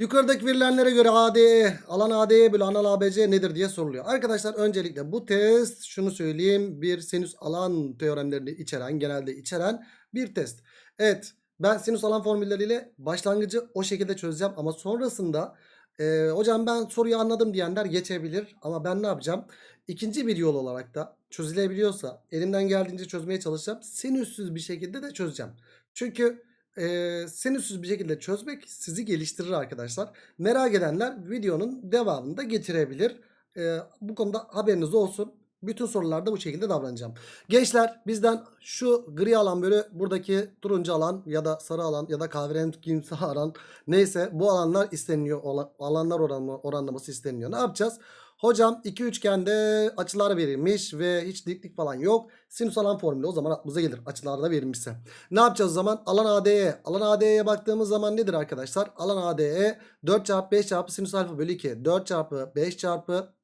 Yukarıdaki verilenlere göre ADE, alan ADE bölü alan ABC nedir diye soruluyor. Arkadaşlar öncelikle bu test şunu söyleyeyim. Bir sinüs alan teoremlerini içeren, genelde içeren bir test. Evet ben sinüs alan formülleriyle başlangıcı o şekilde çözeceğim. Ama sonrasında e, hocam ben soruyu anladım diyenler geçebilir. Ama ben ne yapacağım? İkinci bir yol olarak da çözülebiliyorsa elimden geldiğince çözmeye çalışacağım. Sinüssüz bir şekilde de çözeceğim. Çünkü e, sinüssüz bir şekilde çözmek sizi geliştirir arkadaşlar. Merak edenler videonun devamını da getirebilir. E, bu konuda haberiniz olsun. Bütün sorularda bu şekilde davranacağım. Gençler bizden şu gri alan böyle buradaki turuncu alan ya da sarı alan ya da kahverengimsi alan neyse bu alanlar isteniyor. Alanlar oranlaması isteniyor. Ne yapacağız? Hocam iki üçgende açılar verilmiş ve hiç diklik falan yok. Sinüs alan formülü o zaman aklımıza gelir. Açılar da verilmişse. Ne yapacağız o zaman? Alan AD'ye. Alan AD'ye baktığımız zaman nedir arkadaşlar? Alan AD'ye 4 çarpı 5 çarpı sinüs alfa bölü 2. 4 çarpı 5 çarpı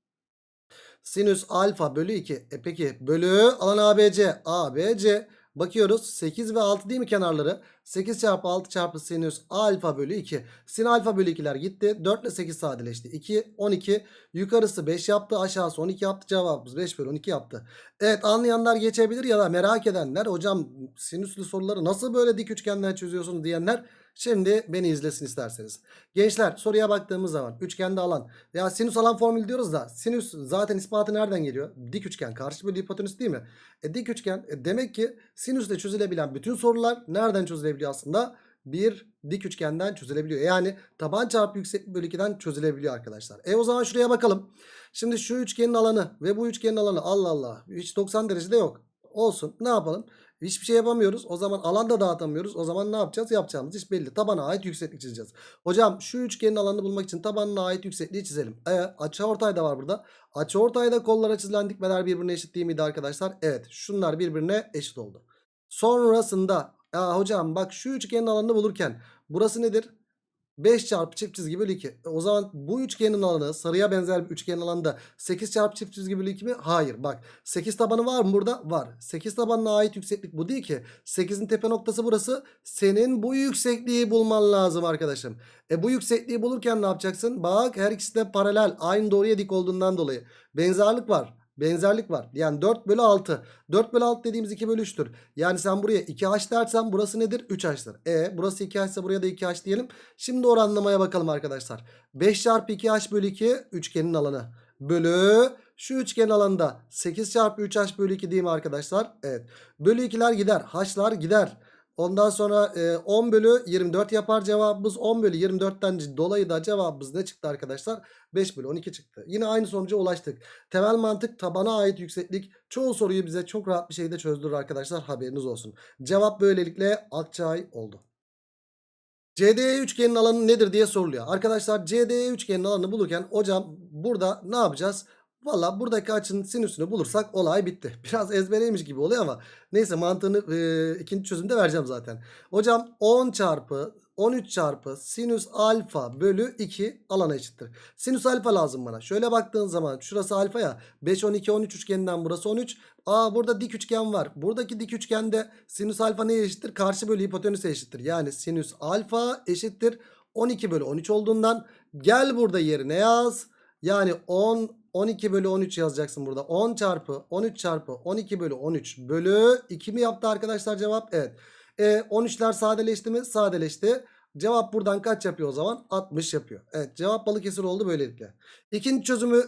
sinüs alfa bölü 2. E peki bölü alan ABC. ABC bakıyoruz 8 ve 6 değil mi kenarları? 8 çarpı 6 çarpı sinüs alfa bölü 2. Sin alfa bölü 2'ler gitti. 4 ile 8 sadeleşti. 2, 12. Yukarısı 5 yaptı. Aşağısı 12 yaptı. Cevabımız 5 bölü 12 yaptı. Evet anlayanlar geçebilir ya da merak edenler. Hocam sinüslü soruları nasıl böyle dik üçgenden çözüyorsunuz diyenler. Şimdi beni izlesin isterseniz. Gençler soruya baktığımız zaman üçgende alan ya sinüs alan formülü diyoruz da sinüs zaten ispatı nereden geliyor? Dik üçgen karşı bölü hipotenüs değil mi? E, dik üçgen e, demek ki sinüsle çözülebilen bütün sorular nereden çözülebiliyor aslında? Bir dik üçgenden çözülebiliyor. Yani taban çarpı yükseklik bölü 2'den çözülebiliyor arkadaşlar. E o zaman şuraya bakalım. Şimdi şu üçgenin alanı ve bu üçgenin alanı Allah Allah hiç 90 derecede yok. Olsun ne yapalım? Hiçbir şey yapamıyoruz. O zaman alan da dağıtamıyoruz. O zaman ne yapacağız? Yapacağımız iş belli. Tabana ait yükseklik çizeceğiz. Hocam şu üçgenin alanını bulmak için tabanına ait yüksekliği çizelim. E, açıortay da var burada. Açıortayda kollara çizilen dikmeler birbirine eşit değil miydi arkadaşlar? Evet. Şunlar birbirine eşit oldu. Sonrasında ya hocam bak şu üçgenin alanını bulurken burası nedir? 5 çarpı çift çizgi bölü 2. E, O zaman bu üçgenin alanı sarıya benzer bir üçgenin alanında 8 çarpı çift çizgi bölü 2 mi? Hayır. Bak 8 tabanı var mı burada? Var. 8 tabanına ait yükseklik bu değil ki. 8'in tepe noktası burası. Senin bu yüksekliği bulman lazım arkadaşım. E bu yüksekliği bulurken ne yapacaksın? Bak her ikisi de paralel. Aynı doğruya dik olduğundan dolayı. Benzerlik var. Benzerlik var. Yani 4 bölü 6. 4 bölü 6 dediğimiz 2 bölü 3'tür. Yani sen buraya 2h dersen burası nedir? 3h'tır. E burası 2h ise buraya da 2h diyelim. Şimdi oranlamaya bakalım arkadaşlar. 5 çarpı 2h bölü 2 üçgenin alanı. Bölü şu üçgenin alanında 8 çarpı 3h bölü 2 değil mi arkadaşlar? Evet. Bölü 2'ler gider. H'lar gider. Ondan sonra e, 10 bölü 24 yapar cevabımız. 10 bölü 24'ten dolayı da cevabımız ne çıktı arkadaşlar? 5 bölü 12 çıktı. Yine aynı sonuca ulaştık. Temel mantık tabana ait yükseklik çoğu soruyu bize çok rahat bir şekilde çözdürür arkadaşlar. Haberiniz olsun. Cevap böylelikle Akçay oldu. CDE üçgenin alanı nedir diye soruluyor. Arkadaşlar CDE üçgenin alanını bulurken hocam burada ne yapacağız? Valla buradaki açının sinüsünü bulursak olay bitti. Biraz ezbereymiş gibi oluyor ama neyse mantığını e, ikinci çözümde vereceğim zaten. Hocam 10 çarpı 13 çarpı sinüs alfa bölü 2 alana eşittir. Sinüs alfa lazım bana. Şöyle baktığın zaman şurası alfa ya. 5 12 13 üçgeninden burası 13. Aa burada dik üçgen var. Buradaki dik üçgende sinüs alfa neye eşittir? Karşı bölü hipotenüse eşittir. Yani sinüs alfa eşittir 12 bölü 13 olduğundan gel burada yerine yaz. Yani 10 12 bölü 13 yazacaksın burada. 10 çarpı 13 çarpı 12 bölü 13 bölü 2 mi yaptı arkadaşlar cevap? Evet. E, 13'ler sadeleşti mi? Sadeleşti. Cevap buradan kaç yapıyor o zaman? 60 yapıyor. Evet cevap Balıkesir oldu böylelikle. İkinci çözümü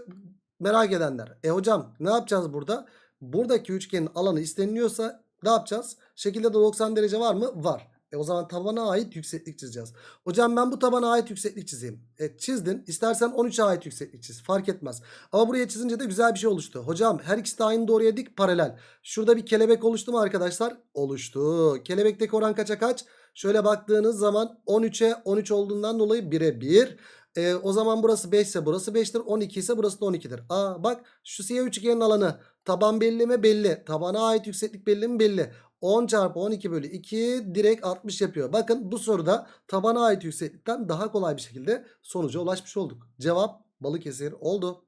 merak edenler. E hocam ne yapacağız burada? Buradaki üçgenin alanı isteniliyorsa ne yapacağız? Şekilde de 90 derece var mı? Var. E o zaman tabana ait yükseklik çizeceğiz. Hocam ben bu tabana ait yükseklik çizeyim. E çizdin. İstersen 13'e ait yükseklik çiz. Fark etmez. Ama buraya çizince de güzel bir şey oluştu. Hocam her ikisi de aynı doğruya dik paralel. Şurada bir kelebek oluştu mu arkadaşlar? Oluştu. Kelebekteki oran kaça kaç? Şöyle baktığınız zaman 13'e 13 olduğundan dolayı 1'e 1. E, o zaman burası 5 ise burası 5'tir. 12 ise burası da 12'dir. Aa bak şu siyah üçgenin alanı. Taban belli mi? Belli. Tabana ait yükseklik belli mi? Belli. 10 çarpı 12 bölü 2 direkt 60 yapıyor. Bakın bu soruda tabana ait yükseklikten daha kolay bir şekilde sonuca ulaşmış olduk. Cevap Balıkesir oldu.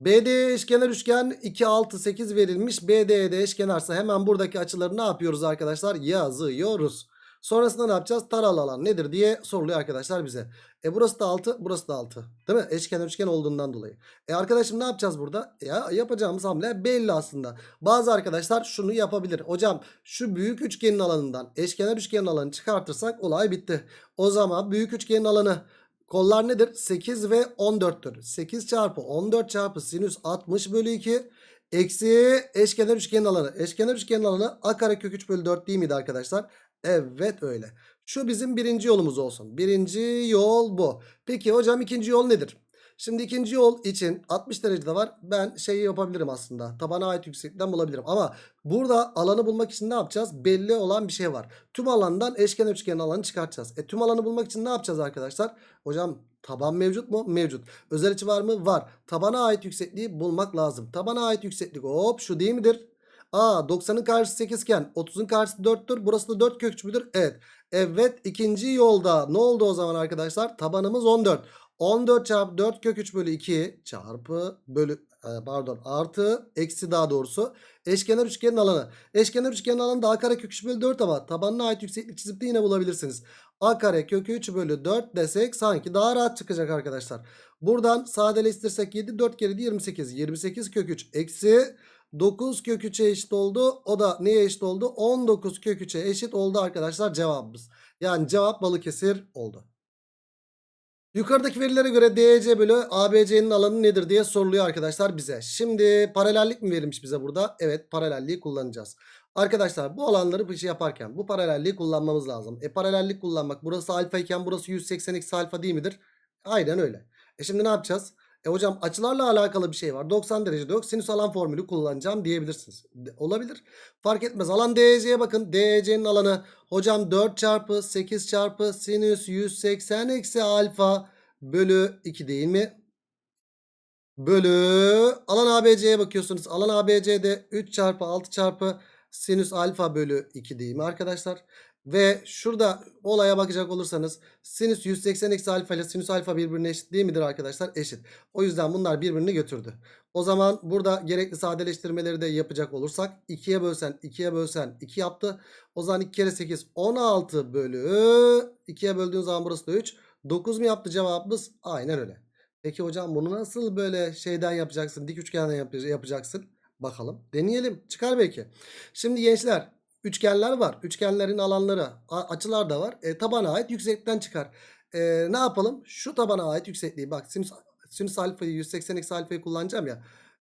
BD eşkenar üçgen 2 6 8 verilmiş. BD'de eşkenarsa hemen buradaki açıları ne yapıyoruz arkadaşlar? Yazıyoruz. Sonrasında ne yapacağız? Taralı alan nedir diye soruluyor arkadaşlar bize. E burası da 6, burası da 6. Değil mi? Eşkenar üçgen olduğundan dolayı. E arkadaşım ne yapacağız burada? Ya yapacağımız hamle belli aslında. Bazı arkadaşlar şunu yapabilir. Hocam şu büyük üçgenin alanından eşkenar üçgenin alanını çıkartırsak olay bitti. O zaman büyük üçgenin alanı kollar nedir? 8 ve 14'tür. 8 çarpı 14 çarpı sinüs 60 bölü 2 eksi eşkenar üçgenin alanı. Eşkenar üçgenin alanı a kare kök 3 bölü 4 değil miydi arkadaşlar? Evet öyle. Şu bizim birinci yolumuz olsun. Birinci yol bu. Peki hocam ikinci yol nedir? Şimdi ikinci yol için 60 derecede var. Ben şeyi yapabilirim aslında. Tabana ait yükseklikten bulabilirim. Ama burada alanı bulmak için ne yapacağız? Belli olan bir şey var. Tüm alandan eşkenar üçgenin alanı çıkartacağız. E tüm alanı bulmak için ne yapacağız arkadaşlar? Hocam taban mevcut mu? Mevcut. Özel açı var mı? Var. Tabana ait yüksekliği bulmak lazım. Tabana ait yükseklik hop şu değil midir? Aa 90'ın karşısı 8 iken 30'un karşısı 4'tür. Burası da 4 kök müdür? Evet. Evet ikinci yolda ne oldu o zaman arkadaşlar? Tabanımız 14. 14 çarpı 4 kök 3 bölü 2 çarpı bölü e, pardon artı eksi daha doğrusu eşkenar üçgenin alanı. Eşkenar üçgenin alanı da a kare kök 3 bölü 4 ama tabanına ait yükseklik çizip de yine bulabilirsiniz. a kare kök 3 bölü 4 desek sanki daha rahat çıkacak arkadaşlar. Buradan sadeleştirsek 7 4 kere de 28. 28 kök 3 eksi 9 kök 3'e eşit oldu. O da neye eşit oldu? 19 kök 3'e eşit oldu arkadaşlar cevabımız. Yani cevap Balıkesir oldu. Yukarıdaki verilere göre DC bölü ABC'nin alanı nedir diye soruluyor arkadaşlar bize. Şimdi paralellik mi verilmiş bize burada? Evet paralelliği kullanacağız. Arkadaşlar bu alanları bir şey yaparken bu paralelliği kullanmamız lazım. E paralellik kullanmak burası alfa iken burası 180 eksi alfa değil midir? Aynen öyle. E şimdi ne yapacağız? E hocam açılarla alakalı bir şey var. 90 derecede yok. Sinüs alan formülü kullanacağım diyebilirsiniz. De- olabilir. Fark etmez. Alan DC'ye bakın. DC'nin alanı hocam 4 çarpı 8 çarpı sinüs 180 eksi alfa bölü 2 değil mi? Bölü alan ABC'ye bakıyorsunuz. Alan ABC'de 3 çarpı 6 çarpı sinüs alfa bölü 2 değil mi arkadaşlar? Ve şurada olaya bakacak olursanız sinüs 180 eksi alfa ile sinüs alfa birbirine eşit değil midir arkadaşlar? Eşit. O yüzden bunlar birbirini götürdü. O zaman burada gerekli sadeleştirmeleri de yapacak olursak 2'ye bölsen 2'ye bölsen 2 yaptı. O zaman 2 kere 8 16 bölü 2'ye böldüğün zaman burası da 3. 9 mu yaptı cevabımız? Aynen öyle. Peki hocam bunu nasıl böyle şeyden yapacaksın? Dik üçgenden yap- yapacaksın. Bakalım. Deneyelim. Çıkar belki. Şimdi gençler üçgenler var. Üçgenlerin alanları açılar da var. E, tabana ait yükseklikten çıkar. E, ne yapalım? Şu tabana ait yüksekliği bak sinüs, sinüs alfayı 180 eksi alfayı kullanacağım ya.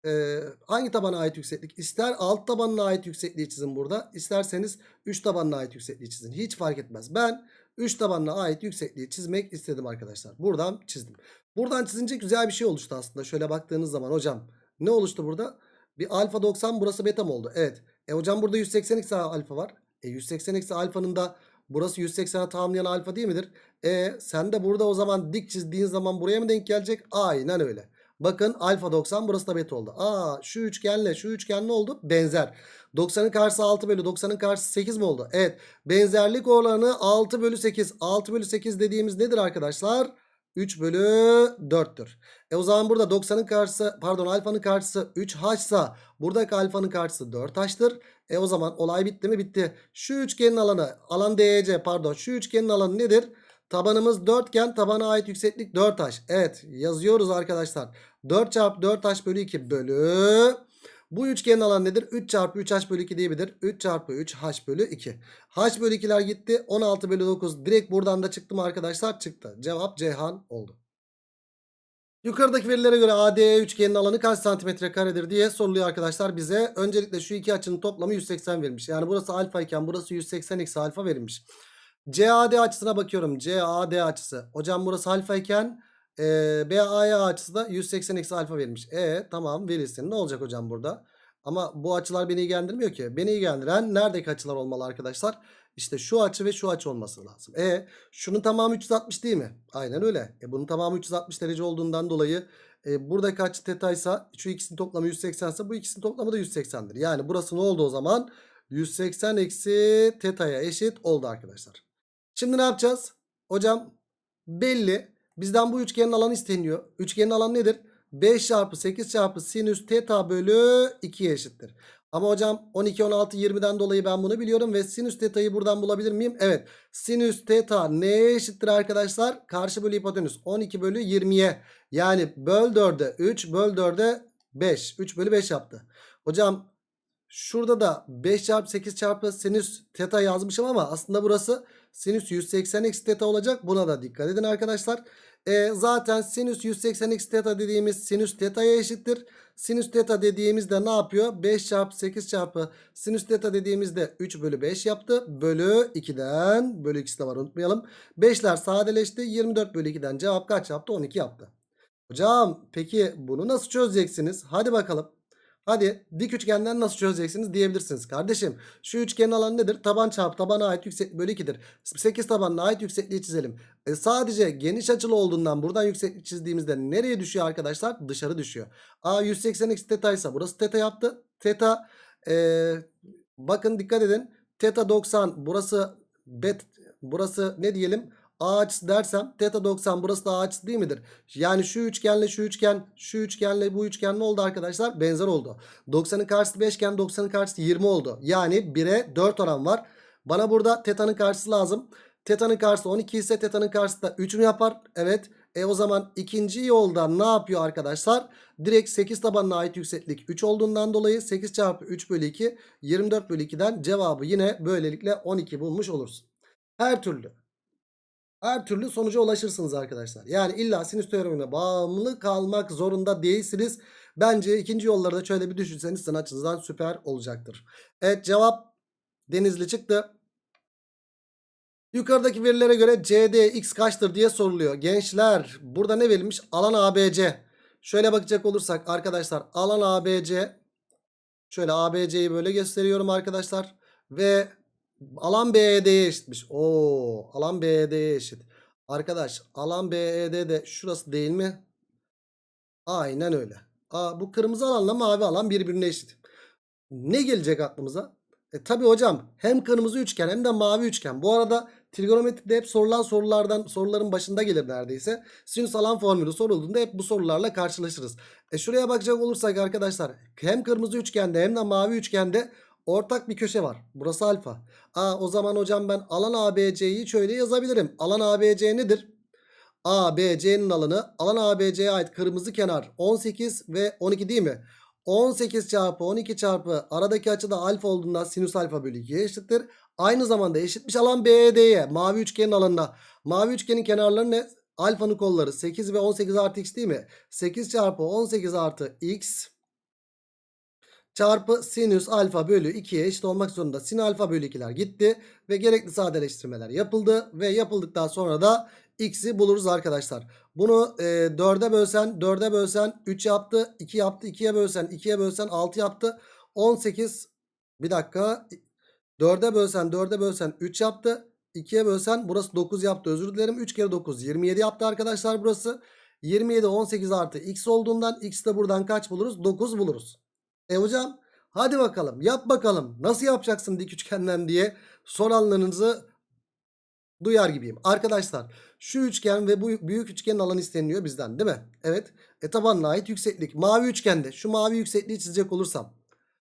E, hangi tabana ait yükseklik? İster alt tabanına ait yüksekliği çizin burada. isterseniz 3 tabanına ait yüksekliği çizin. Hiç fark etmez. Ben 3 tabanına ait yüksekliği çizmek istedim arkadaşlar. Buradan çizdim. Buradan çizince güzel bir şey oluştu aslında. Şöyle baktığınız zaman hocam ne oluştu burada? Bir alfa 90 burası beta mı oldu? Evet. E hocam burada 180 eksi alfa var. E 180 eksi alfanın da burası 180'e tamamlayan alfa değil midir? E sen de burada o zaman dik çizdiğin zaman buraya mı denk gelecek? Aynen öyle. Bakın alfa 90 burası da beta oldu. Aa şu üçgenle şu üçgen ne oldu? Benzer. 90'ın karşısı 6 bölü 90'ın karşısı 8 mi oldu? Evet. Benzerlik oranı 6 bölü 8. 6 bölü 8 dediğimiz nedir arkadaşlar? 3 bölü 4'tür. E o zaman burada 90'ın karşısı pardon alfanın karşısı 3H'sa buradaki alfanın karşısı 4H'tır. E o zaman olay bitti mi? Bitti. Şu üçgenin alanı alan DEC pardon şu üçgenin alanı nedir? Tabanımız 4 iken tabana ait yükseklik 4H. Evet yazıyoruz arkadaşlar. 4 çarpı 4H bölü 2 bölü bu üçgenin alanı nedir? 3 çarpı 3H bölü 2 diye midir? 3 çarpı 3H bölü 2. H bölü 2'ler gitti. 16 bölü 9. Direkt buradan da çıktı mı arkadaşlar? Çıktı. Cevap Ceyhan oldu. Yukarıdaki verilere göre ADE üçgenin alanı kaç santimetre karedir diye soruluyor arkadaşlar bize. Öncelikle şu iki açının toplamı 180 verilmiş. Yani burası alfa iken burası 180 eksi alfa verilmiş. CAD açısına bakıyorum. CAD açısı. Hocam burası alfa iken e, BAE açısı da 180 eksi alfa verilmiş. E tamam verilsin. Ne olacak hocam burada? Ama bu açılar beni ilgilendirmiyor ki. Beni ilgilendiren neredeki açılar olmalı arkadaşlar? İşte şu açı ve şu açı olması lazım. E şunun tamamı 360 değil mi? Aynen öyle. E bunun tamamı 360 derece olduğundan dolayı e, buradaki açı teta ise şu ikisinin toplamı 180 ise bu ikisinin toplamı da 180'dir. Yani burası ne oldu o zaman? 180 eksi teta'ya eşit oldu arkadaşlar. Şimdi ne yapacağız? Hocam belli. Bizden bu üçgenin alanı isteniyor. Üçgenin alanı nedir? 5 çarpı 8 çarpı sinüs teta bölü 2'ye eşittir. Ama hocam 12, 16, 20'den dolayı ben bunu biliyorum ve sinüs teta'yı buradan bulabilir miyim? Evet. Sinüs teta neye eşittir arkadaşlar? Karşı bölü hipotenüs 12 bölü 20'ye. Yani böl 4'e 3 böl 4'e 5. 3 bölü 5 yaptı. Hocam şurada da 5 çarpı 8 çarpı sinüs teta yazmışım ama aslında burası sinüs 180 eksi teta olacak. Buna da dikkat edin arkadaşlar. E, zaten sinüs 180 eksi teta dediğimiz sinüs teta'ya eşittir. Sinüs teta dediğimizde ne yapıyor? 5 çarpı 8 çarpı sinüs teta dediğimizde 3 bölü 5 yaptı. Bölü 2'den bölü ikisi de var unutmayalım. 5'ler sadeleşti. 24 bölü 2'den cevap kaç yaptı? 12 yaptı. Hocam peki bunu nasıl çözeceksiniz? Hadi bakalım. Hadi dik üçgenden nasıl çözeceksiniz diyebilirsiniz. Kardeşim şu üçgenin alanı nedir? Taban çarpı tabana ait yükseklik bölü 2'dir. 8 tabanına ait yüksekliği çizelim. E sadece geniş açılı olduğundan buradan yükseklik çizdiğimizde nereye düşüyor arkadaşlar? Dışarı düşüyor. A 180 eksi teta ise burası teta yaptı. Teta e, bakın dikkat edin. Teta 90 burası bet burası ne diyelim? A açısı dersem teta 90 burası da A açısı değil midir? Yani şu üçgenle şu üçgen şu üçgenle bu üçgen ne oldu arkadaşlar? Benzer oldu. 90'ın karşısı 5 iken 90'ın karşısı 20 oldu. Yani 1'e 4 oran var. Bana burada teta'nın karşısı lazım. Teta'nın karşısı 12 ise teta'nın karşısı da 3 mü yapar? Evet. E o zaman ikinci yolda ne yapıyor arkadaşlar? Direkt 8 tabanına ait yükseklik 3 olduğundan dolayı 8 çarpı 3 bölü 2 24 bölü 2'den cevabı yine böylelikle 12 bulmuş oluruz. Her türlü her türlü sonuca ulaşırsınız arkadaşlar. Yani illa sinüs teoremine bağımlı kalmak zorunda değilsiniz. Bence ikinci yolları da şöyle bir düşünseniz sizin açınızdan süper olacaktır. Evet cevap Denizli çıktı. Yukarıdaki verilere göre CD x kaçtır diye soruluyor. Gençler burada ne verilmiş? Alan ABC. Şöyle bakacak olursak arkadaşlar alan ABC. Şöyle ABC'yi böyle gösteriyorum arkadaşlar. Ve alan BED'ye eşitmiş. Oo, alan BED'ye eşit. Arkadaş alan BED de şurası değil mi? Aynen öyle. Aa, bu kırmızı alanla mavi alan birbirine eşit. Ne gelecek aklımıza? E tabi hocam hem kırmızı üçgen hem de mavi üçgen. Bu arada trigonometride hep sorulan sorulardan soruların başında gelir neredeyse. Sinüs alan formülü sorulduğunda hep bu sorularla karşılaşırız. E şuraya bakacak olursak arkadaşlar hem kırmızı üçgende hem de mavi üçgende ortak bir köşe var. Burası alfa. Aa, o zaman hocam ben alan ABC'yi şöyle yazabilirim. Alan ABC nedir? ABC'nin alanı alan ABC'ye ait kırmızı kenar 18 ve 12 değil mi? 18 çarpı 12 çarpı aradaki açı da alfa olduğundan sinüs alfa bölü 2'ye eşittir. Aynı zamanda eşitmiş alan BED'ye mavi üçgenin alanına. Mavi üçgenin kenarları ne? Alfanın kolları 8 ve 18 artı x değil mi? 8 çarpı 18 artı x çarpı sinüs alfa bölü 2'ye eşit olmak zorunda. Sin alfa bölü 2'ler gitti ve gerekli sadeleştirmeler yapıldı ve yapıldıktan sonra da x'i buluruz arkadaşlar. Bunu e, 4'e bölsen 4'e bölsen 3 yaptı 2 yaptı 2'ye bölsen 2'ye bölsen 6 yaptı 18 bir dakika 4'e bölsen 4'e bölsen 3 yaptı 2'ye bölsen burası 9 yaptı özür dilerim 3 kere 9 27 yaptı arkadaşlar burası 27 18 artı x olduğundan x de buradan kaç buluruz 9 buluruz. E hocam hadi bakalım yap bakalım nasıl yapacaksın dik üçgenden diye soranlarınızı duyar gibiyim. Arkadaşlar şu üçgen ve bu büyük üçgenin alanı isteniyor bizden değil mi? Evet. E tabanına ait yükseklik. Mavi üçgende şu mavi yüksekliği çizecek olursam.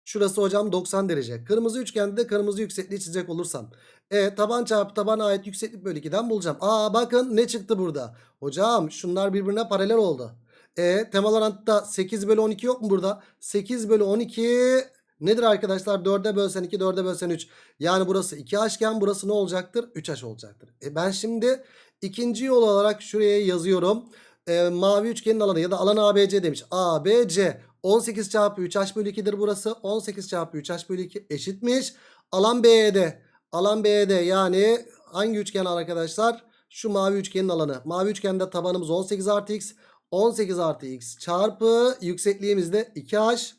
Şurası hocam 90 derece. Kırmızı üçgende de kırmızı yüksekliği çizecek olursam. E taban çarpı tabana ait yükseklik bölü 2'den bulacağım. Aa bakın ne çıktı burada. Hocam şunlar birbirine paralel oldu. E temel orantıda 8 bölü 12 yok mu burada? 8 bölü 12 nedir arkadaşlar? 4'e bölsen 2 4'e bölsen 3. Yani burası 2h iken burası ne olacaktır? 3h olacaktır. E ben şimdi ikinci yol olarak şuraya yazıyorum. E, mavi üçgenin alanı ya da alan ABC demiş. ABC 18 çarpı 3h bölü 2'dir burası. 18 çarpı 3h bölü 2 eşitmiş. Alan BED. Alan BED yani hangi üçgen arkadaşlar? Şu mavi üçgenin alanı. Mavi üçgende tabanımız 18 artı x. 18 artı x çarpı yüksekliğimiz de 2h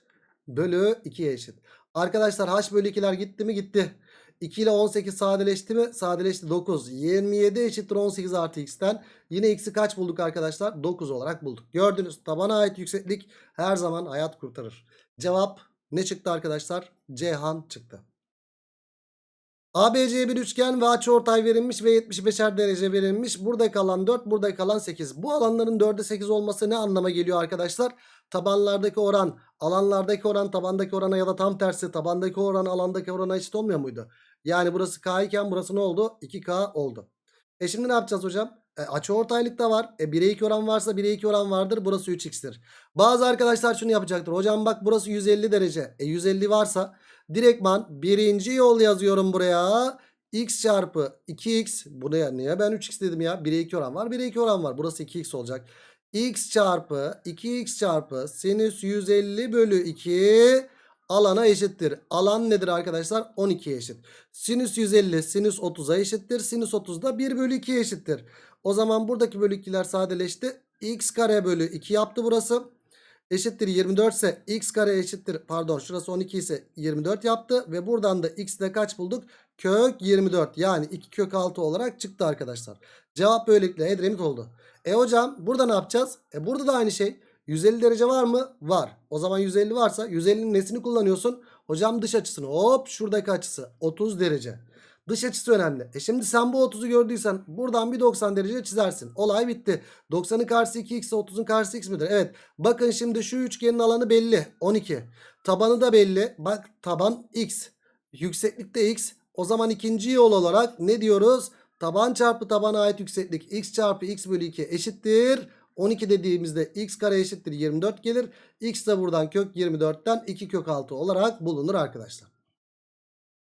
bölü 2'ye eşit. Arkadaşlar h bölü 2'ler gitti mi? Gitti. 2 ile 18 sadeleşti mi? Sadeleşti 9. 27 eşittir 18 artı x'ten. Yine x'i kaç bulduk arkadaşlar? 9 olarak bulduk. Gördünüz tabana ait yükseklik her zaman hayat kurtarır. Cevap ne çıktı arkadaşlar? Cihan çıktı. ABC bir üçgen ve açıortay verilmiş ve 75'er derece verilmiş. Burada kalan 4, burada kalan 8. Bu alanların 4'e 8 olması ne anlama geliyor arkadaşlar? Tabanlardaki oran, alanlardaki oran tabandaki orana ya da tam tersi tabandaki oran alandaki orana eşit olmuyor muydu? Yani burası K iken burası ne oldu? 2K oldu. E şimdi ne yapacağız hocam? E, açıortaylık da var. E 1'e 2 oran varsa 1'e 2 oran vardır. Burası 3x'tir. Bazı arkadaşlar şunu yapacaktır. Hocam bak burası 150 derece. E 150 varsa direktman birinci yol yazıyorum buraya. x çarpı 2x. Buraya niye ben 3x dedim ya? 1'e 2 oran var. 1'e 2 oran var. Burası 2x olacak. x çarpı 2x çarpı sinüs 150 bölü 2 alana eşittir. Alan nedir arkadaşlar? 12'ye eşit. Sinüs 150 sinüs 30'a eşittir. Sinüs 30 da 1 bölü 2'ye eşittir. O zaman buradaki bölü 2'ler sadeleşti. x kare bölü 2 yaptı burası. Eşittir 24 ise x kare eşittir pardon şurası 12 ise 24 yaptı. Ve buradan da x'de kaç bulduk? Kök 24 yani 2 kök 6 olarak çıktı arkadaşlar. Cevap böylelikle Edremit oldu. E hocam burada ne yapacağız? E burada da aynı şey. 150 derece var mı? Var. O zaman 150 varsa 150'nin nesini kullanıyorsun? Hocam dış açısını. Hop şuradaki açısı 30 derece. Dış açısı önemli. E şimdi sen bu 30'u gördüysen buradan bir 90 derece çizersin. Olay bitti. 90'ın karşısı 2x ise 30'un karşısı x midir? Evet. Bakın şimdi şu üçgenin alanı belli. 12. Tabanı da belli. Bak taban x. Yükseklik de x. O zaman ikinci yol olarak ne diyoruz? Taban çarpı tabana ait yükseklik x çarpı x bölü 2 eşittir. 12 dediğimizde x kare eşittir 24 gelir. X de buradan kök 24'ten 2 kök 6 olarak bulunur arkadaşlar.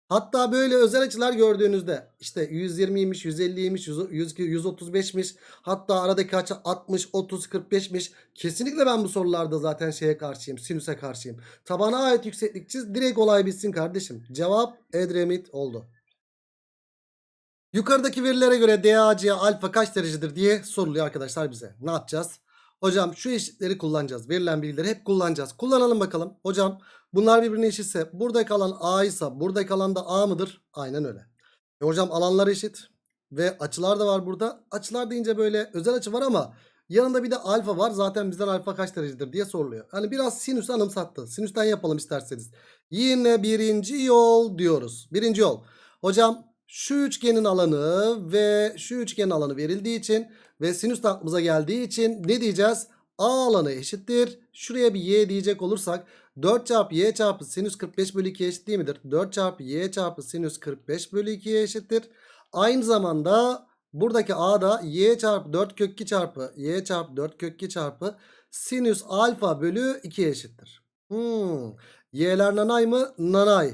Hatta böyle özel açılar gördüğünüzde işte 120'ymiş, 150'ymiş, 100, 135'miş. Hatta aradaki açı 60, 30, 45'miş. Kesinlikle ben bu sorularda zaten şeye karşıyım, sinüse karşıyım. Tabana ait yükseklik çiz, direkt olay bitsin kardeşim. Cevap Edremit oldu. Yukarıdaki verilere göre DAC alfa kaç derecedir diye soruluyor arkadaşlar bize. Ne yapacağız? Hocam şu eşitleri kullanacağız. Verilen bilgileri hep kullanacağız. Kullanalım bakalım. Hocam bunlar birbirine eşitse burada kalan A ise burada kalan da A mıdır? Aynen öyle. E hocam alanlar eşit. Ve açılar da var burada. Açılar deyince böyle özel açı var ama yanında bir de alfa var. Zaten bizden alfa kaç derecedir diye soruluyor. Hani biraz sinüs anımsattı. Sinüsten yapalım isterseniz. Yine birinci yol diyoruz. Birinci yol. Hocam şu üçgenin alanı ve şu üçgenin alanı verildiği için ve sinüs de aklımıza geldiği için ne diyeceğiz? A alanı eşittir. Şuraya bir y diyecek olursak 4 çarpı y çarpı sinüs 45 bölü 2 eşit değil midir? 4 çarpı y çarpı sinüs 45 bölü 2'ye eşittir. Aynı zamanda buradaki a da y çarpı 4 kök 2 çarpı y çarpı 4 kök 2 çarpı sinüs alfa bölü 2 eşittir. Hmm. Y'ler nanay mı? Nanay.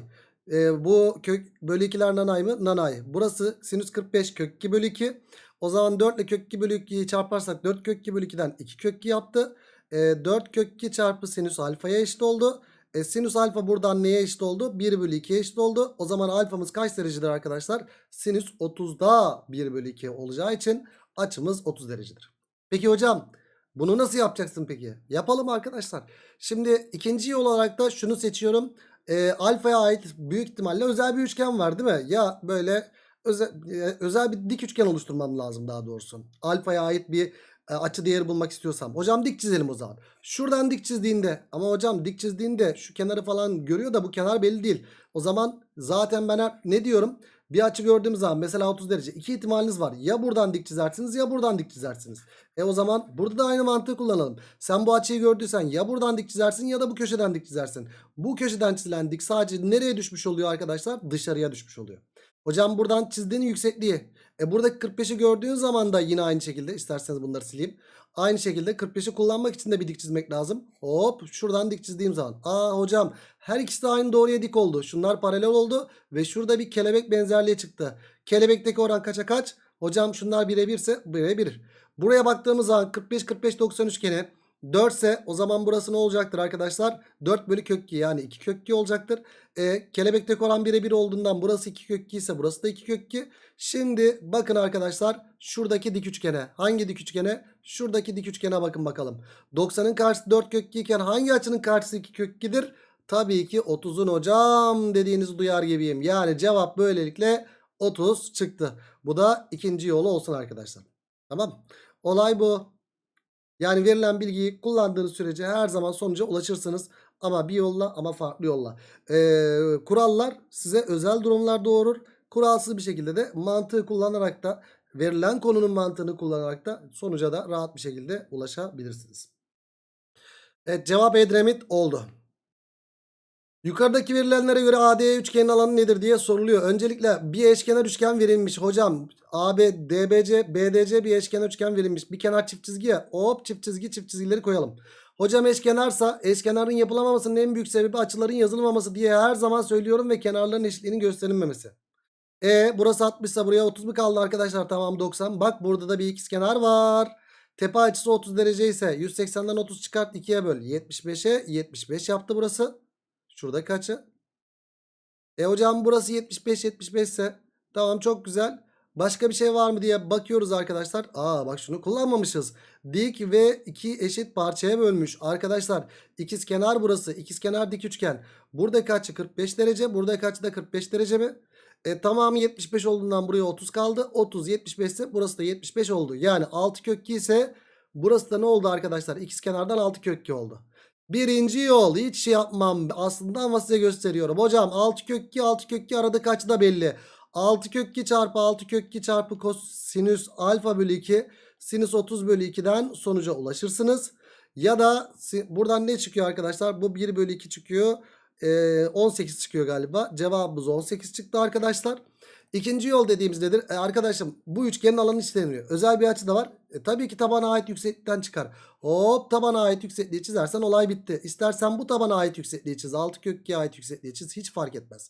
E, bu kök bölü 2'ler nanay mı? Nanay. Burası sinüs 45 kök 2 bölü 2. O zaman 4 ile kök 2 bölü 2'yi çarparsak 4 kök 2 bölü 2'den 2 kök 2 yaptı. E, 4 kök 2 çarpı sinüs alfaya eşit oldu. E, sinüs alfa buradan neye eşit oldu? 1 bölü 2'ye eşit oldu. O zaman alfamız kaç derecedir arkadaşlar? Sinüs 30'da 1 bölü 2 olacağı için açımız 30 derecedir. Peki hocam bunu nasıl yapacaksın peki? Yapalım arkadaşlar. Şimdi ikinci yol olarak da şunu seçiyorum. E, alfaya ait büyük ihtimalle özel bir üçgen var değil mi? Ya böyle özel, e, özel bir dik üçgen oluşturmam lazım daha doğrusu. Alfaya ait bir e, açı değeri bulmak istiyorsam. Hocam dik çizelim o zaman. Şuradan dik çizdiğinde ama hocam dik çizdiğinde şu kenarı falan görüyor da bu kenar belli değil. O zaman zaten ben ne diyorum? Bir açı gördüğüm zaman mesela 30 derece iki ihtimaliniz var. Ya buradan dik çizersiniz ya buradan dik çizersiniz. E o zaman burada da aynı mantığı kullanalım. Sen bu açıyı gördüysen ya buradan dik çizersin ya da bu köşeden dik çizersin. Bu köşeden çizilen dik sadece nereye düşmüş oluyor arkadaşlar? Dışarıya düşmüş oluyor. Hocam buradan çizdiğin yüksekliği. E buradaki 45'i gördüğün zaman da yine aynı şekilde isterseniz bunları sileyim. Aynı şekilde 45'i kullanmak için de bir dik çizmek lazım. Hop şuradan dik çizdiğim zaman. Aa hocam her ikisi de aynı doğruya dik oldu. Şunlar paralel oldu ve şurada bir kelebek benzerliği çıktı. Kelebekteki oran kaça kaç? Hocam şunlar birebir ise birebir. Buraya baktığımız zaman 45 45 90 üçgeni 4 ise o zaman burası ne olacaktır arkadaşlar? 4 bölü kök 2 yani 2 kök 2 olacaktır. E, kelebekteki oran birebir olduğundan burası 2 kök 2 ise burası da 2 kök 2. Şimdi bakın arkadaşlar şuradaki dik üçgene. Hangi dik üçgene? Şuradaki dik üçgene bakın bakalım. 90'ın karşısı 4 kök 2 iken hangi açının karşısı 2 kök 2'dir? Tabii ki 30'un hocam dediğinizi duyar gibiyim. Yani cevap böylelikle 30 çıktı. Bu da ikinci yolu olsun arkadaşlar. Tamam. Olay bu. Yani verilen bilgiyi kullandığınız sürece her zaman sonuca ulaşırsınız. Ama bir yolla ama farklı yolla. Ee, kurallar size özel durumlar doğurur. Kuralsız bir şekilde de mantığı kullanarak da verilen konunun mantığını kullanarak da sonuca da rahat bir şekilde ulaşabilirsiniz. Evet cevap Edremit oldu. Yukarıdaki verilenlere göre AD üçgenin alanı nedir diye soruluyor. Öncelikle bir eşkenar üçgen verilmiş. Hocam AB, DBC, BDC bir eşkenar üçgen verilmiş. Bir kenar çift çizgi ya. Hop çift çizgi çift çizgileri koyalım. Hocam eşkenarsa eşkenarın yapılamamasının en büyük sebebi açıların yazılmaması diye her zaman söylüyorum ve kenarların eşitliğinin gösterilmemesi. E burası 60 ise buraya 30 mu kaldı arkadaşlar? Tamam 90. Bak burada da bir ikizkenar var. Tepe açısı 30 derece ise 180'den 30 çıkart 2'ye böl. 75'e 75 yaptı burası. Şurada kaçı? E hocam burası 75 75 ise tamam çok güzel. Başka bir şey var mı diye bakıyoruz arkadaşlar. Aa bak şunu kullanmamışız. Dik ve iki eşit parçaya bölmüş. Arkadaşlar ikizkenar burası. İkizkenar dik üçgen. Burada kaçı 45 derece. Burada kaçı da 45 derece mi? E, tamamı 75 olduğundan buraya 30 kaldı. 30 75 ise burası da 75 oldu. Yani 6 kök 2 ise burası da ne oldu arkadaşlar? İkizkenardan 6 kök 2 oldu. Birinci yol hiç şey yapmam aslında ama size gösteriyorum. Hocam 6 kök 2 6 kök 2 arada kaçı da belli. 6 kök 2 çarpı 6 kök 2 çarpı kosinüs alfa bölü 2 sinüs 30 bölü 2'den sonuca ulaşırsınız. Ya da buradan ne çıkıyor arkadaşlar? Bu 1 bölü 2 çıkıyor. Ee, 18 çıkıyor galiba. Cevabımız 18 çıktı arkadaşlar. İkinci yol dediğimiz nedir? E, arkadaşım bu üçgenin alanı isteniyor. Özel bir açı da var. E, tabii ki tabana ait yükseklikten çıkar. Hop tabana ait yüksekliği çizersen olay bitti. İstersen bu tabana ait yüksekliği çiz. 6 kök 2'ye ait yüksekliği çiz. Hiç fark etmez.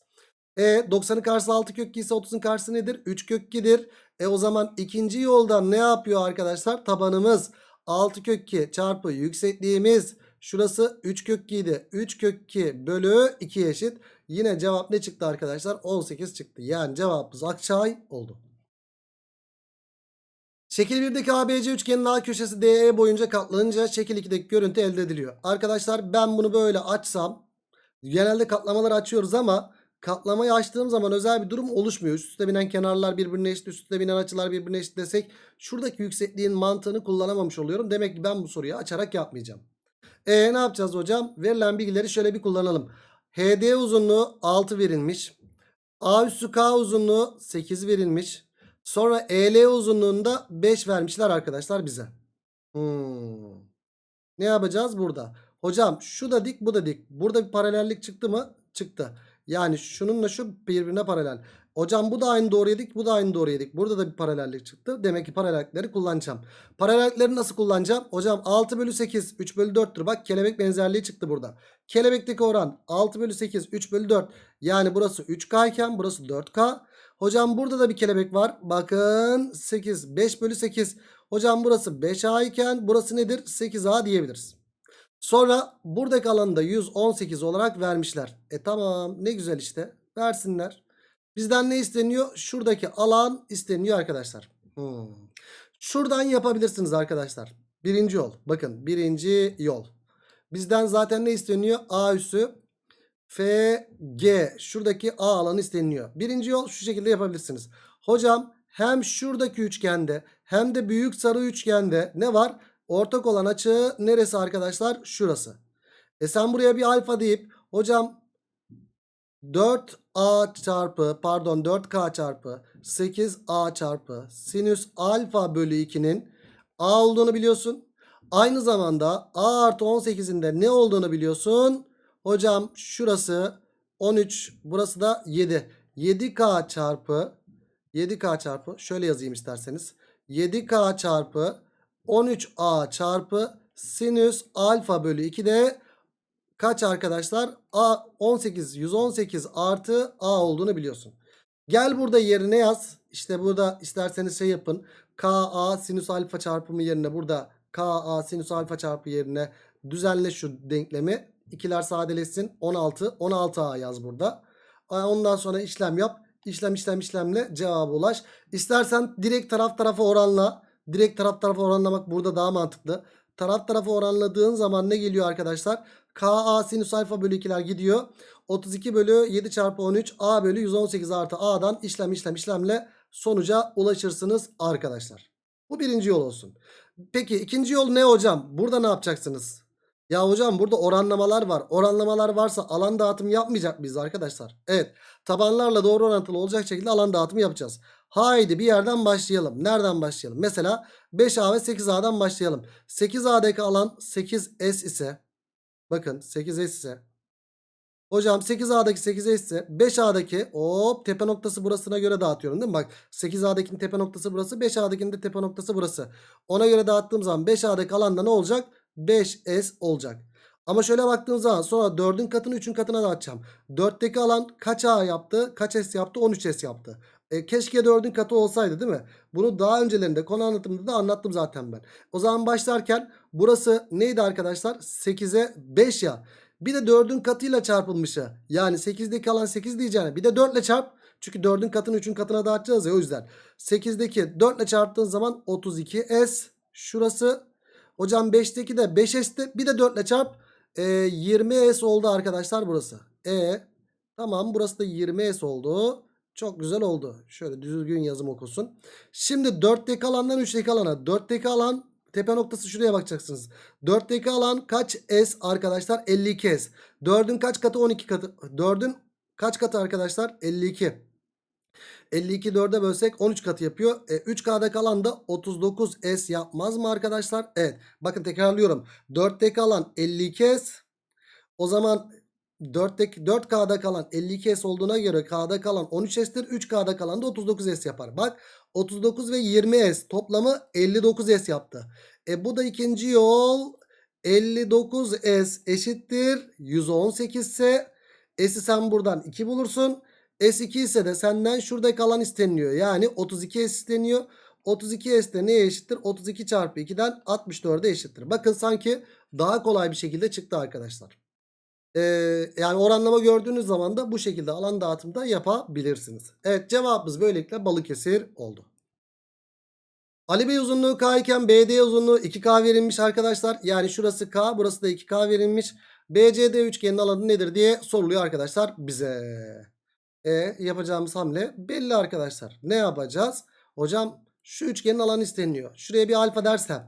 E 90'ın karşısı 6 kök 2 ise 30'un karşısı nedir? 3 kök 2'dir. E o zaman ikinci yoldan ne yapıyor arkadaşlar? Tabanımız 6 kök 2 çarpı yüksekliğimiz. Şurası 3 kök 2 idi. 3 kök 2 bölü 2 eşit. Yine cevap ne çıktı arkadaşlar? 18 çıktı. Yani cevabımız Akçay oldu. Şekil 1'deki ABC üçgenin A köşesi DE boyunca katlanınca şekil 2'deki görüntü elde ediliyor. Arkadaşlar ben bunu böyle açsam genelde katlamaları açıyoruz ama katlamayı açtığım zaman özel bir durum oluşmuyor. Üst üste binen kenarlar birbirine eşit, üst üste binen açılar birbirine eşit desek şuradaki yüksekliğin mantığını kullanamamış oluyorum. Demek ki ben bu soruyu açarak yapmayacağım. E ne yapacağız hocam? Verilen bilgileri şöyle bir kullanalım. HD uzunluğu 6 verilmiş. A üssü K uzunluğu 8 verilmiş. Sonra EL uzunluğunda 5 vermişler arkadaşlar bize. Hmm. Ne yapacağız burada? Hocam şu da dik bu da dik. Burada bir paralellik çıktı mı? Çıktı. Yani şununla şu birbirine paralel. Hocam bu da aynı doğruya dik bu da aynı doğruya dik. Burada da bir paralellik çıktı. Demek ki paralellikleri kullanacağım. Paralellikleri nasıl kullanacağım? Hocam 6 bölü 8 3 bölü 4'tür. Bak kelebek benzerliği çıktı burada. Kelebekteki oran 6 bölü 8 3 bölü 4. Yani burası 3K iken burası 4K. Hocam burada da bir kelebek var. Bakın 8 5 bölü 8. Hocam burası 5A iken burası nedir? 8A diyebiliriz. Sonra buradaki alanı da 118 olarak vermişler. E tamam ne güzel işte. Versinler. Bizden ne isteniyor? Şuradaki alan isteniyor arkadaşlar. Hmm. Şuradan yapabilirsiniz arkadaşlar. Birinci yol. Bakın birinci yol. Bizden zaten ne isteniyor? A üssü FG. Şuradaki A alanı isteniyor. Birinci yol şu şekilde yapabilirsiniz. Hocam hem şuradaki üçgende hem de büyük sarı üçgende ne var? Ortak olan açı neresi arkadaşlar? Şurası. E sen buraya bir alfa deyip hocam 4a çarpı pardon 4k çarpı 8a çarpı sinüs alfa bölü 2'nin a olduğunu biliyorsun. Aynı zamanda a artı 18'in de ne olduğunu biliyorsun. Hocam şurası 13 burası da 7. 7k çarpı 7k çarpı şöyle yazayım isterseniz. 7k çarpı 13a çarpı sinüs alfa bölü 2 de kaç arkadaşlar? A 18 118 artı A olduğunu biliyorsun. Gel burada yerine yaz. İşte burada isterseniz şey yapın. KA sinüs alfa çarpımı yerine burada KA sinüs alfa çarpı yerine düzenle şu denklemi. İkiler sadeleşsin. 16 16A yaz burada. Ondan sonra işlem yap. İşlem işlem işlemle cevaba ulaş. İstersen direkt taraf tarafa oranla. Direkt taraf tarafa oranlamak burada daha mantıklı. Taraf tarafa oranladığın zaman ne geliyor arkadaşlar? KA sinüs alfa bölü 2'ler gidiyor. 32 bölü 7 çarpı 13 A bölü 118 artı A'dan işlem işlem işlemle sonuca ulaşırsınız arkadaşlar. Bu birinci yol olsun. Peki ikinci yol ne hocam? Burada ne yapacaksınız? Ya hocam burada oranlamalar var. Oranlamalar varsa alan dağıtımı yapmayacak mıyız arkadaşlar? Evet. Tabanlarla doğru orantılı olacak şekilde alan dağıtımı yapacağız. Haydi bir yerden başlayalım. Nereden başlayalım? Mesela 5A ve 8A'dan başlayalım. 8A'daki alan 8S ise bakın 8S ise Hocam 8A'daki 8S ise 5A'daki hop tepe noktası burasına göre dağıtıyorum değil mi? Bak 8A'dakinin tepe noktası burası 5A'dakinin de tepe noktası burası. Ona göre dağıttığım zaman 5A'daki alanda ne olacak? 5S olacak. Ama şöyle baktığım zaman sonra 4'ün katını 3'ün katına dağıtacağım. 4'teki alan kaç A yaptı? Kaç S yaptı? 13S yaptı. E, keşke 4'ün katı olsaydı değil mi? Bunu daha öncelerinde konu anlatımında da anlattım zaten ben. O zaman başlarken burası neydi arkadaşlar? 8'e 5 ya. Bir de 4'ün katıyla çarpılmışı. Yani 8'deki alan 8 diyeceğine bir de 4 ile çarp. Çünkü 4'ün katını 3'ün katına dağıtacağız ya o yüzden. 8'deki 4 ile çarptığın zaman 32S. Şurası. Hocam 5'teki de 5S'te bir de 4 ile çarp. E, 20S oldu arkadaşlar burası. E tamam burası da 20S oldu. Çok güzel oldu. Şöyle düzgün yazım okusun. Şimdi 4'teki alandan 3'teki alana. 4'teki alan tepe noktası şuraya bakacaksınız. 4'teki alan kaç S arkadaşlar? 52 S. 4'ün kaç katı? 12 katı. 4'ün kaç katı arkadaşlar? 52. 52 4'e bölsek 13 katı yapıyor. E, 3K'daki alan da 39 S yapmaz mı arkadaşlar? Evet. Bakın tekrarlıyorum. 4'teki alan 52 S. O zaman 4'teki 4K'da kalan 52S olduğuna göre K'da kalan 13S'tir. 3K'da kalan da 39S yapar. Bak 39 ve 20S toplamı 59S yaptı. E bu da ikinci yol 59S eşittir 118 ise S'i sen buradan 2 bulursun. S2 ise de senden şurada kalan isteniliyor. Yani 32S isteniyor. 32S de neye eşittir? 32 çarpı 2'den 64'e eşittir. Bakın sanki daha kolay bir şekilde çıktı arkadaşlar. Ee, yani oranlama gördüğünüz zaman da bu şekilde alan dağıtımda yapabilirsiniz. Evet cevabımız böylelikle Balıkesir oldu. Ali Bey uzunluğu K iken BD uzunluğu 2K verilmiş arkadaşlar. Yani şurası K burası da 2K verilmiş. BCD üçgenin alanı nedir diye soruluyor arkadaşlar bize. E yapacağımız hamle belli arkadaşlar. Ne yapacağız? Hocam şu üçgenin alanı isteniyor. Şuraya bir alfa dersem.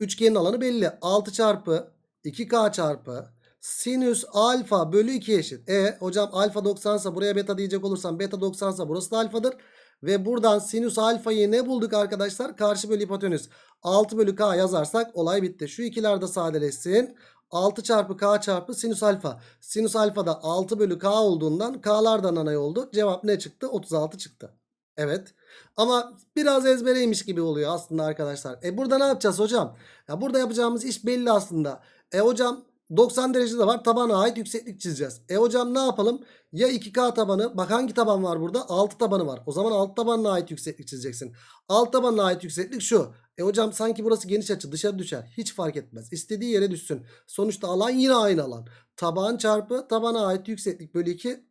Üçgenin alanı belli. 6 çarpı 2K çarpı sinüs alfa bölü 2 eşit. E hocam alfa 90 ise buraya beta diyecek olursam beta 90 ise burası da alfadır. Ve buradan sinüs alfayı ne bulduk arkadaşlar? Karşı bölü hipotenüs. 6 bölü k yazarsak olay bitti. Şu ikiler de sadeleşsin. 6 çarpı k çarpı sinüs alfa. Sinüs alfa da 6 bölü k olduğundan k'lardan anay oldu. Cevap ne çıktı? 36 çıktı. Evet. Ama biraz ezbereymiş gibi oluyor aslında arkadaşlar. E burada ne yapacağız hocam? Ya burada yapacağımız iş belli aslında. E hocam 90 derecede var. Tabana ait yükseklik çizeceğiz. E hocam ne yapalım? Ya 2K tabanı. Bak hangi taban var burada? 6 tabanı var. O zaman alt tabanına ait yükseklik çizeceksin. Alt tabanına ait yükseklik şu. E hocam sanki burası geniş açı dışarı düşer. Hiç fark etmez. İstediği yere düşsün. Sonuçta alan yine aynı alan. Taban çarpı tabana ait yükseklik bölü 2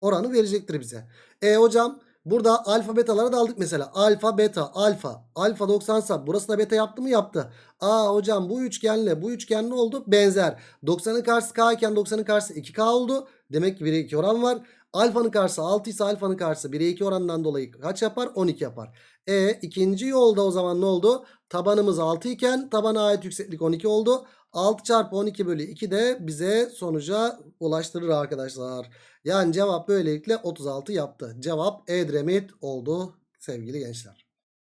oranı verecektir bize. E hocam Burada alfa betalara da aldık mesela. Alfa beta alfa. Alfa 90 sa burası da beta yaptı mı? Yaptı. Aa hocam bu üçgenle bu üçgen ne oldu? Benzer. 90'ın karşısı k iken 90'ın karşısı 2k oldu. Demek ki 1'e 2 oran var. Alfanın karşısı 6 ise alfanın karşısı 1'e 2 oranından dolayı kaç yapar? 12 yapar. E ikinci yolda o zaman ne oldu? Tabanımız 6 iken tabana ait yükseklik 12 oldu. 6 çarpı 12 bölü 2 de bize sonuca ulaştırır arkadaşlar. Yani cevap böylelikle 36 yaptı. Cevap Edremit oldu sevgili gençler.